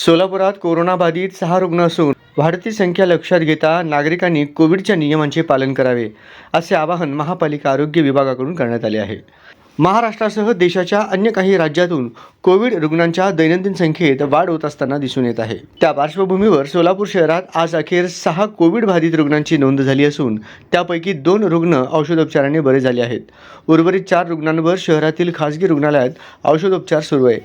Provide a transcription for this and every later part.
सोलापुरात कोरोनाबाधित सहा रुग्ण असून वाढती संख्या लक्षात घेता नागरिकांनी कोविडच्या नियमांचे पालन करावे असे आवाहन महापालिका आरोग्य विभागाकडून करण्यात आले आहे. महाराष्ट्रासह देशाच्या अन्य काही राज्यातून कोविड रुग्णांच्या दैनंदिन संख्येत वाढ होत असताना दिसून येत आहे. त्या पार्श्वभूमीवर सोलापूर शहरात आज अखेर सहा कोविड बाधित रुग्णांची नोंद झाली असून त्यापैकी दोन रुग्ण औषधोपचाराने बरे झाले आहेत. उर्वरित चार रुग्णांवर शहरातील खासगी रुग्णालयात औषधोपचार सुरू आहे.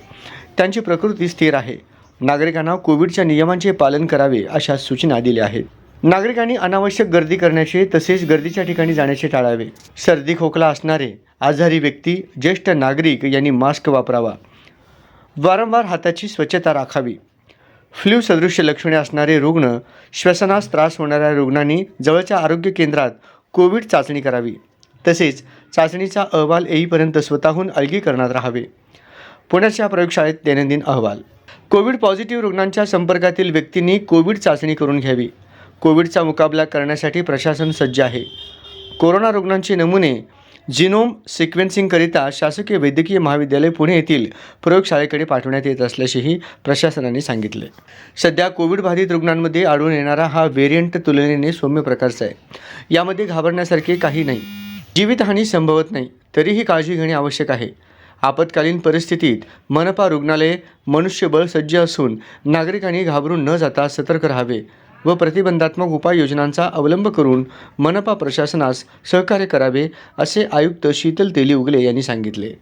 त्यांची प्रकृती स्थिर आहे. नागरिकांना कोविडच्या नियमांचे पालन करावे अशा सूचना दिल्या आहेत. नागरिकांनी अनावश्यक गर्दी करण्याचे तसेच गर्दीच्या ठिकाणी जाण्याचे टाळावे. सर्दी खोकला असणारे आजारी व्यक्ती ज्येष्ठ नागरिक यांनी मास्क वापरावा. वारंवार हाताची स्वच्छता राखावी. फ्ल्यू सदृश्य लक्षणे असणारे रुग्ण श्वसनास त्रास होणाऱ्या रुग्णांनी जवळच्या आरोग्य केंद्रात कोविड चाचणी करावी. तसेच चाचणीचा अहवाल येईपर्यंत स्वतःहून अलगीकरणात राहावे. पुण्याच्या प्रयोगशाळेत दैनंदिन अहवाल. कोविड पॉझिटिव्ह रुग्णांच्या संपर्कातील व्यक्तींनी कोविड चाचणी करून घ्यावी. कोविडचा मुकाबला करण्यासाठी प्रशासन सज्ज आहे. कोरोना रुग्णांचे नमुने जिनोम सिक्वेन्सिंगकरिता शासकीय वैद्यकीय महाविद्यालय पुणे येथील प्रयोगशाळेकडे पाठवण्यात येत असल्याचेही प्रशासनाने सांगितले. सध्या कोविड बाधित रुग्णांमध्ये आढळून येणारा हा व्हेरियंट तुलनेने सौम्य प्रकारचा आहे. यामध्ये घाबरण्यासारखे काही नाही. जीवितहानी संभवत नाही. तरीही काळजी घेणे आवश्यक आहे. आपत्कालीन परिस्थितीत मनपा रुग्णालये मनुष्यबळ सज्ज असून नागरिकांनी घाबरून न जाता सतर्क राहावे व प्रतिबंधात्मक उपाययोजनांचा अवलंब करून मनपा प्रशासनास सहकार्य करावे असे आयुक्त शीतल तेली उगले यांनी सांगितले.